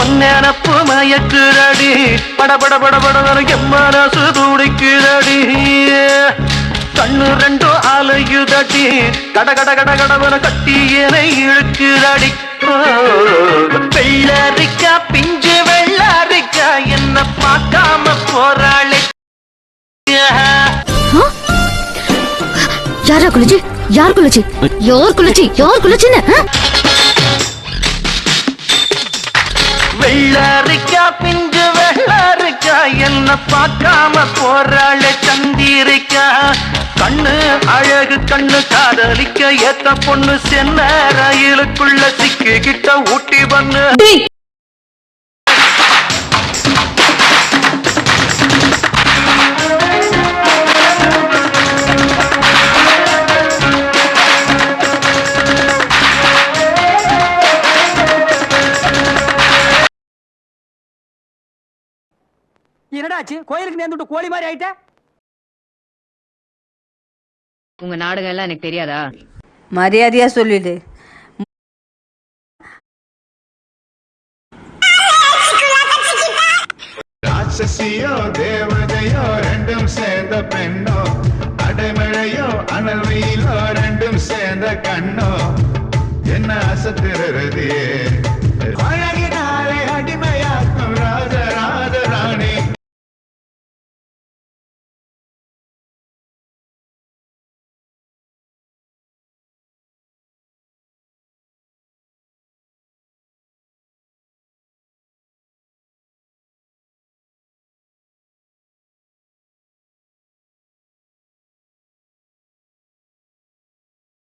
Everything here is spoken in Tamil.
ஒன்னெனப்பு மயக்குதடி. படபட படபட என் மனசு துடிக்குதடி கண்ணு ரெண்டும் அலையுதடி. கட கட கட கடவன கட்டி என இழுக்குதடி. ஓ, யாரா குளிச்சு? யார் குளிச்சு? யார் குளிச்சு? யார் குளிச்சுன்னு? வெள்ளரிக்கா பிஞ்சு வெள்ளரிக்கா என்ன பார்க்காம போறாளே சந்திரிக்கா. கண்ணு அழகு கண்ணு காதலிக்க ஏத்த பொண்ணு சென்ன ரயிலுக்குள்ள சிக்கிக்கிட்ட ஊட்டி பண்ணு என்னடாச்சு? கோயிலுக்கு நேர்ந்துட்டு கோழி மாதிரி ஆயிட்ட? உங்க நாடகம் எல்லாம் எனக்கு தெரியாதா? மரியாதையா சொல்லிடு. ராட்சசியோ தேவதையோ ரெண்டும் சேர்ந்த பெண்ணோ அடைமழையோ அனல் வெயிலோ ரெண்டும் சேர்ந்த கண்ணோ. என்ன அசத்துறதியே